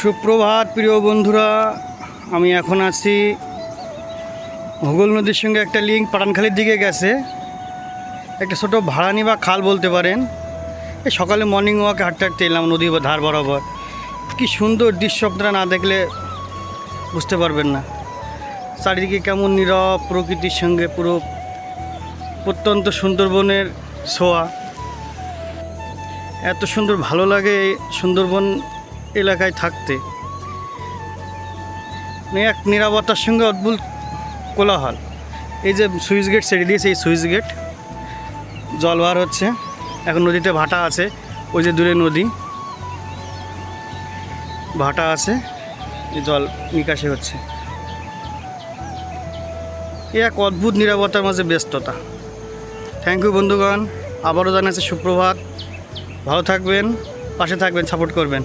সুপ্রভাত, প্রিয় বন্ধুরা। আমি এখন আছি ভূগোল নদীর সঙ্গে একটা লিঙ্ক পাটানখালির দিকে গেছে। একটা ছোটো ভাড়ানি বা খাল বলতে পারেন। এই সকালে মর্নিং ওয়াকে হাঁটতে হাঁটতে এলাম নদী ধার বরাবর। কি সুন্দর দৃশ্য আপনারা না দেখলে বুঝতে পারবেন না। চারিদিকে কেমন নীরব প্রকৃতির সঙ্গে পুরো প্রত্যন্ত সুন্দরবনের ছোঁয়া। এত সুন্দর ভালো লাগে সুন্দরবন এলাকায় থাকতে। মানে এক নিরাপত্তার সঙ্গে অদ্ভুত কোলাহল। এই যে সুইচ গেট ছেড়ে দিয়েছে, এই সুইচ গেট। জল বার হচ্ছে। এখন নদীতে ভাটা আছে। ওই যে দূরে নদী। ভাটা আছে। এই জল নিকাশে হচ্ছে। এ এক অদ্ভুত নিরাপত্তার মাঝে ব্যস্ততা। থ্যাংক ইউ বন্ধুগণ। আবারও জানাচ্ছি সুপ্রভাত। ভালো থাকবেন, পাশে থাকবেন সাপোর্ট করবেন।